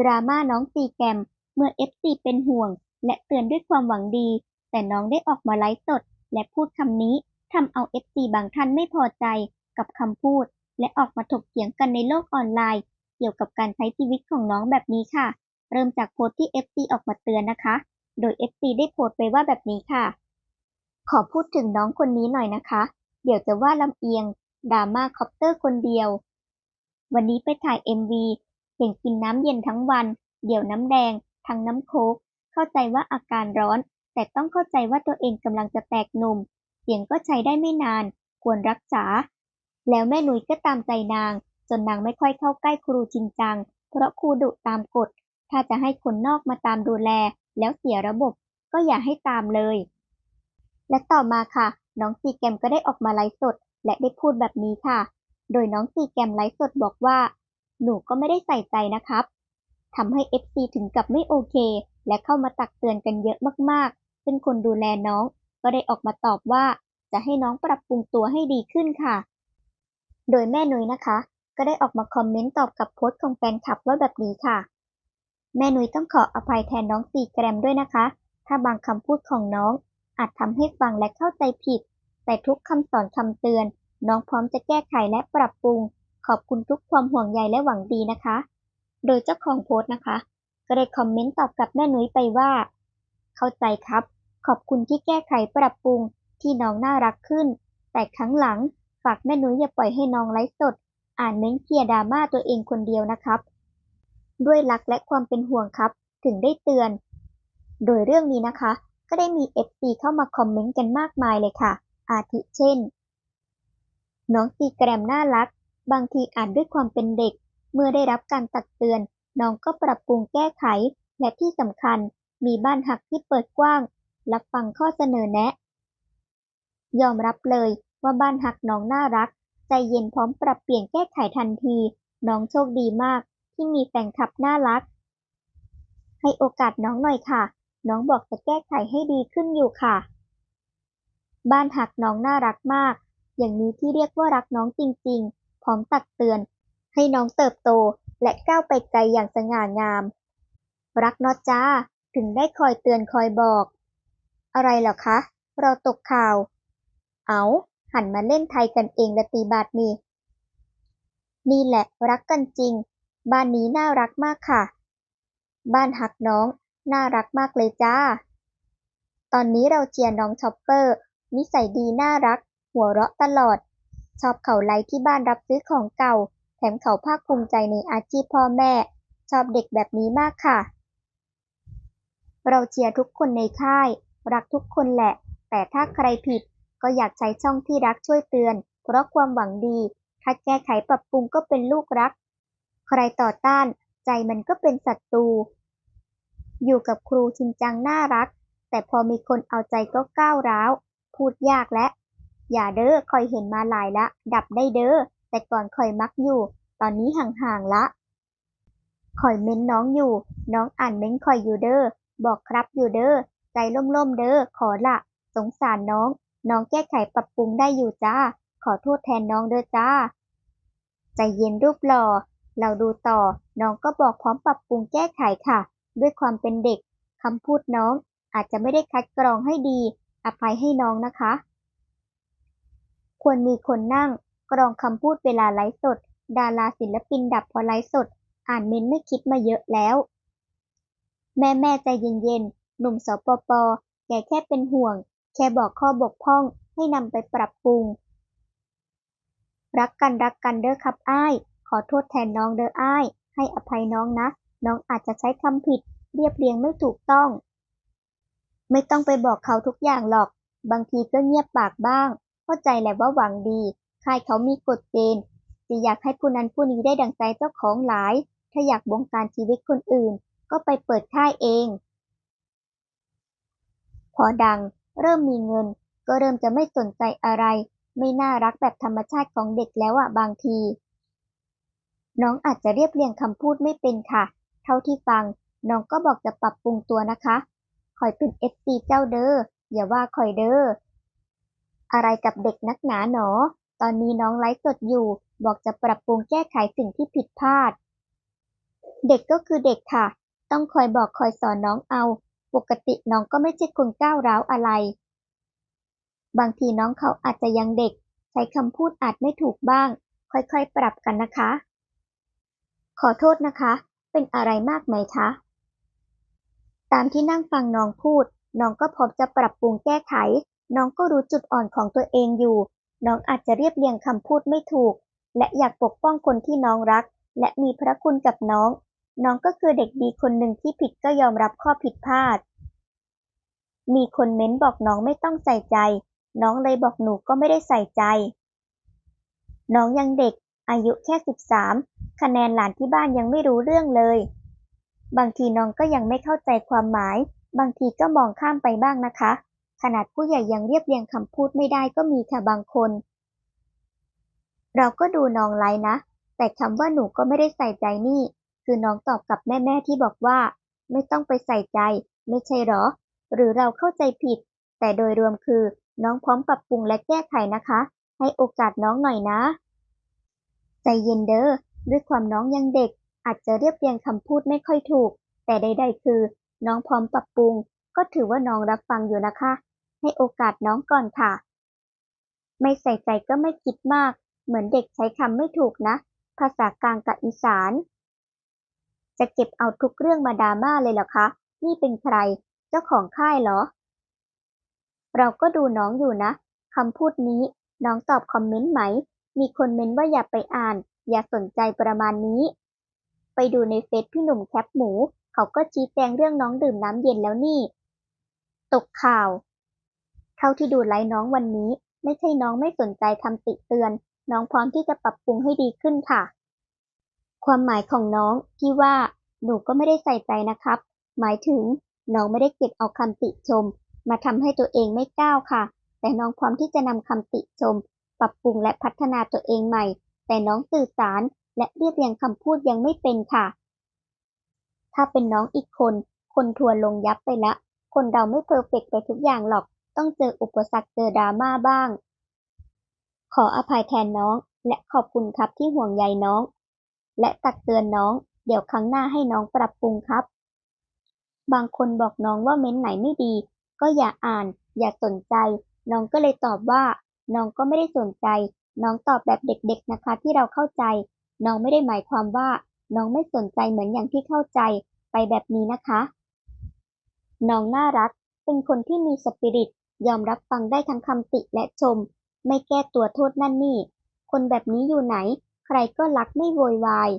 ดราม่าน้องซีแกม เมื่อ FC เป็นห่วง และเตือนด้วยความหวังดี แต่น้องได้ออกมาไลฟ์สด และพูดคำนี้ทำเอา FC บางท่านไม่พอใจกับคำพูด และออกมาถกเถียงกันในโลกออนไลน์ เกี่ยวกับการใช้ชีวิตของน้องแบบนี้ค่ะ เริ่มจากโพสต์ที่ FC ออกมาเตือนนะคะ โดย FC ได้โพสต์ไปว่าแบบนี้ค่ะ ขอพูดถึงน้องคนนี้หน่อยนะคะ เดี๋ยวจะว่าลำเอียงดราม่าคอปเตอร์คนเดียว วันนี้ไปถ่าย MV เห็นกินน้ำเย็นทั้งวัน เดี๋ยวน้ำแดง ทั้งน้ำโค้กเข้าใจว่าอาการร้อน แต่ต้องเข้าใจว่าตัวเองกำลังจะแตกหนุ่ม เสียงก็ใช้ได้ไม่นาน ควรรักษา แล้วแม่นุยก็ตามใจนาง จนนางไม่ค่อยเข้าใกล้ครูจริงจัง เพราะครูดุตามกฎ ถ้าจะให้คนนอกมาตามดูแล แล้วเสียระบบ ก็อย่าให้ตามเลย และต่อมาค่ะ น้องซีแกมก็ได้ออกมาไลฟ์สด และได้พูดแบบนี้ค่ะ โดยน้องซีแกมไลฟ์สดบอกว่า หนูก็ไม่ได้ใส่ใจนะครับทำให้ FC ถึงกับไม่โอเค และเข้ามาตักเตือนกันเยอะมากๆ ซึ่งคนดูแลน้อง ก็ได้ออกมาตอบว่า จะให้น้องปรับปรุงตัวให้ดีขึ้นค่ะ โดยแม่นุ้ยนะคะ ก็ได้ออกมาคอมเมนต์ตอบกับโพสต์ของแฟนคลับว่าแบบนี้ค่ะ แม่นุ้ยต้องขออภัยแทนน้องซีแกรมด้วยนะคะ ถ้าบางคำพูดของน้อง อาจทำให้ฟังและเข้าใจผิด แต่ทุกคำสอนคำเตือน น้องพร้อมจะแก้ไขและปรับปรุง ขอบคุณทุกความห่วงใยและหวังดีนะคะ โดยเจ้าของโพสต์นะคะ ก็ได้คอมเมนต์ตอบกลับแม่นุ้ยไปว่า เข้าใจครับ ขอบคุณที่แก้ไขปรับปรุงที่น้องน่ารักขึ้น แต่ครั้งหลังฝากแม่นุ้ยอย่าปล่อยให้น้องไลฟ์สด อ่านเม้นต์เคลียดราม่าตัวเองคนเดียวนะครับ ด้วยรักและความเป็นห่วงครับ ถึงได้เตือน โดยเรื่องนี้นะคะ ก็ได้มี FC เข้ามาคอมเมนต์กันมากมายเลยค่ะ อาทิเช่น น้องซีแกรมน่ารัก บางทีอ่านด้วยความเป็นเด็ก เมื่อได้รับการตักเตือน น้องก็ปรับปรุงแก้ไข และที่สำคัญ มีบ้านหักที่เปิดกว้าง รับฟังข้อเสนอแนะ ยอมรับเลยว่าบ้านหักน้องน่ารัก ใจเย็นพร้อมปรับเปลี่ยนแก้ไขทันที น้องโชคดีมาก ที่มีแฟนคลับน่ารัก ให้โอกาสน้องหน่อยค่ะ น้องบอกจะแก้ไขให้ดีขึ้นอยู่ค่ะ บ้านหักน้องน่ารักมาก อย่างนี้ที่เรียกว่ารักน้องจริง ๆ พร้อมตักเตือนให้น้องเติบโตและก้าวไปไกลอย่างสง่างาม รักนอจ้าถึงได้คอยเตือนคอยบอก อะไรเหรอคะ เราตกข่าว เอาหันมาเล่นไทยกันเองละตีบาทนี่นี่แหละรักกันจริง บ้านนี้น่ารักมากค่ะ บ้านหักน้อง น่ารักมากเลยจ้า ตอนนี้เราเชียร์น้องช็อปเปอร์ นิสัยดีน่ารัก หัวเราะตลอด ชอบเขาไลฟ์ที่บ้านรับซื้อของเก่า แถมเขาภาคภูมิใจในอาชีพพ่อแม่ ชอบเด็กแบบนี้มากค่ะ เราเชียร์ทุกคนในค่าย รักทุกคนแหละ แต่ถ้าใครผิดก็อยากใช้ช่องที่รักช่วยเตือน เพราะความหวังดี ถ้าแก้ไขปรับปรุงก็เป็นลูกรัก ใครต่อต้าน ใจมันก็เป็นศัตรู อยู่กับครูชินจังน่ารัก แต่พอมีคนเอาใจก็ก้าวร้าว พูดยากและ อย่าเด้อคอยเห็นมาหลายละ ดับได้เด้อ แต่ก่อนคอยมักอยู่ ตอนนี้ห่างๆละคอยเม้นน้องอยู่ น้องอ่านเม้นคอยอยู่เด้อ บอกครับอยู่เด้อ ใจล่มๆเด้อ ขอละ สงสารน้อง น้องแก้ไขปรับปรุงได้อยู่จ้า ขอโทษแทนน้องเด้อจ้า ใจเย็นรูปหล่อ เราดูต่อ น้องก็บอกพร้อมปรับปรุงแก้ไขค่ะ ด้วยความเป็นเด็กคำพูดน้องอาจจะไม่ได้คัดกรองให้ดี อภัยให้น้องนะคะ ควรมีคนนั่ง กรองคำพูดเวลาไลฟ์สด ดาราศิลปินดับพอไลฟ์สด อ่านเมนไม่คิดมาเยอะแล้ว แม่แม่ใจเย็นๆ หนุ่มสปปแกแค่เป็นห่วง แค่บอกข้อบกพร่องให้นำไปปรับปรุง รักกันรักกันเด้อครับอ้าย ขอโทษแทนน้องเด้ออ้าย ให้อภัยน้องนะ น้องอาจจะใช้คำผิด เรียบเรียงไม่ถูกต้อง ไม่ต้องไปบอกเขาทุกอย่างหรอก บางทีก็เงียบปากบ้าง เข้าใจแหละว่าหวังดีค่ายเขามีกฎเกณฑ์จะอยากให้ผู้นั้นผู้นี้ได้ดังใจเจ้าของหลาย ถ้าอยากบงการชีวิตคนอื่น ก็ไปเปิดค่ายเอง พอดัง เริ่มมีเงิน ก็เริ่มจะไม่สนใจอะไร ไม่น่ารักแบบธรรมชาติของเด็กแล้วอะบางที น้องอาจจะเรียบเรียงคำพูดไม่เป็นค่ะ เท่าที่ฟัง น้องก็บอกจะปรับปรุงตัวนะคะคอยเป็นเอฟซีเจ้าเด้ออย่าว่าคอยเด้อ อะไรกับเด็กนักหนาหนอ ตอนนี้น้องไลฟ์สดอยู่ บอกจะปรับปรุงแก้ไขสิ่งที่ผิดพลาด เด็กก็คือเด็กค่ะ ต้องคอยบอกคอยสอนน้องเอา ปกติน้องก็ไม่ใช่คนก้าวร้าวอะไร บางทีน้องเขาอาจจะยังเด็ก ใช้คำพูดอาจไม่ถูกบ้าง ค่อยๆ ปรับกันนะคะ ขอโทษนะคะ เป็นอะไรมากไหมคะ ตามที่นั่งฟังน้องพูด น้องก็พร้อมจะปรับปรุงแก้ไข น้องก็รู้จุดอ่อนของตัวเองอยู่ น้องอาจจะเรียบเรียงคำพูดไม่ถูก และอยากปกป้องคนที่น้องรัก และมีพระคุณกับน้อง น้องก็คือเด็กดีคนหนึ่งที่ผิดก็ยอมรับข้อผิดพลาด มีคนเม้นบอกน้องไม่ต้องใส่ใจ น้องเลยบอกหนูก็ไม่ได้ใส่ใจ น้องยังเด็ก อายุแค่ 13 คะแนนหลานที่บ้านยังไม่รู้เรื่องเลย บางทีน้องก็ยังไม่เข้าใจความหมาย บางทีก็มองข้ามไปบ้างนะคะ ขนาดผู้ใหญ่ยังเรียบเรียงคำพูดไม่ได้ก็มีค่ะบางคน เราก็ดูน้องไลน์นะ แต่คำว่าหนูก็ไม่ได้ใส่ใจนี่ คือน้องตอบกับแม่ๆที่บอกว่า ไม่ต้องไปใส่ใจ ไม่ใช่หรอ หรือเราเข้าใจผิด แต่โดยรวมคือน้องพร้อมปรับปรุงและแก้ไขนะคะ ให้โอกาสน้องหน่อยนะ ใจเย็นเด้อด้วยความน้องยังเด็ก อาจจะเรียบเรียงคำพูดไม่ค่อยถูก แต่ใดๆคือ น้องพร้อมปรับปรุง ก็ถือว่าน้องรับฟังอยู่นะคะ ให้โอกาสน้องก่อนค่ะ ไม่ใส่ใจก็ไม่คิดมาก เหมือนเด็กใช้คำไม่ถูกนะ ภาษากลางกับอีสาน จะเก็บเอาทุกเรื่องมาดราม่าเลยเหรอคะ นี่เป็นใคร เจ้าของค่ายเหรอ เราก็ดูน้องอยู่นะคำพูดนี้น้องตอบคอมเมนต์ไหม มีคนเม้นว่าอย่าไปอ่าน อย่าสนใจประมาณนี้ ไปดูในเฟซพี่หนุ่มแคปหมู เขาก็ชี้แจงเรื่องน้องดื่มน้ำเย็นแล้วนี่ ตกข่าว เท่าที่ดูไลฟ์น้องวันนี้ ไม่ใช่น้องไม่สนใจคำติเตือน น้องพร้อมที่จะปรับปรุงให้ดีขึ้นค่ะ ความหมายของน้องที่ว่า หนูก็ไม่ได้ใส่ใจนะครับ หมายถึง น้องไม่ได้เก็บเอาคำติชม มาทำให้ตัวเองไม่ก้าวค่ะ แต่น้องพร้อมที่จะนำคำติชม ปรับปรุงและพัฒนาตัวเองใหม่ แต่น้องสื่อสารและเรียบเรียงคำพูดยังไม่เป็นค่ะ ถ้าเป็นน้องอีกคน คนทัวร์ลงยับไปละ คนเราไม่เพอร์เฟกต์ไปทุกอย่างหรอก ต้องเจออุปสรรค เจอดราม่าบ้าง ขออภัยแทนน้อง และขอบคุณครับที่ห่วงใยน้อง และตักเตือนน้อง เดี๋ยวครั้งหน้าให้น้องปรับปรุงครับ บางคนบอกน้องว่าเม้นต์ไหนไม่ดี ก็อย่าอ่าน อย่าสนใจ น้องก็เลยตอบว่า น้องก็ไม่ได้สนใจ น้องตอบแบบเด็กๆนะคะที่เราเข้าใจ น้องไม่ได้หมายความว่า น้องไม่สนใจเหมือนอย่างที่เข้าใจ ไปแบบนี้นะคะ น้องน่ารัก เป็นคนที่มีสปิริต ยอมรับฟังได้ทั้งคำติและชม ไม่แก้ตัวโทษนั่นนี่ คนแบบนี้อยู่ไหน ใครก็รักไม่โวยวาย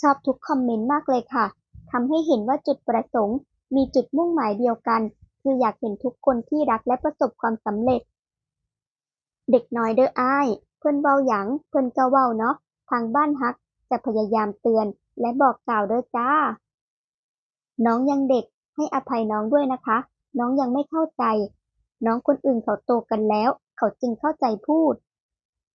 ชอบทุกคอมเมนต์มากเลยค่ะ ทำให้เห็นว่าจุดประสงค์ มีจุดมุ่งหมายเดียวกัน คืออยากเห็นทุกคนที่รักและประสบความสำเร็จ เด็กน้อยเด้ออ้าย เพิ่อนเว้าหยัง เพิ่อนก็เว้าเนาะ ทางบ้านฮักจะพยายามเตือน และบอกกล่าวเด้อจ้า น้องยังเด็ก ให้อภัยน้องด้วยนะคะ น้องยังไม่เข้าใจ น้องคนอื่นเขาโตกันแล้ว เขาจึงเข้าใจพูด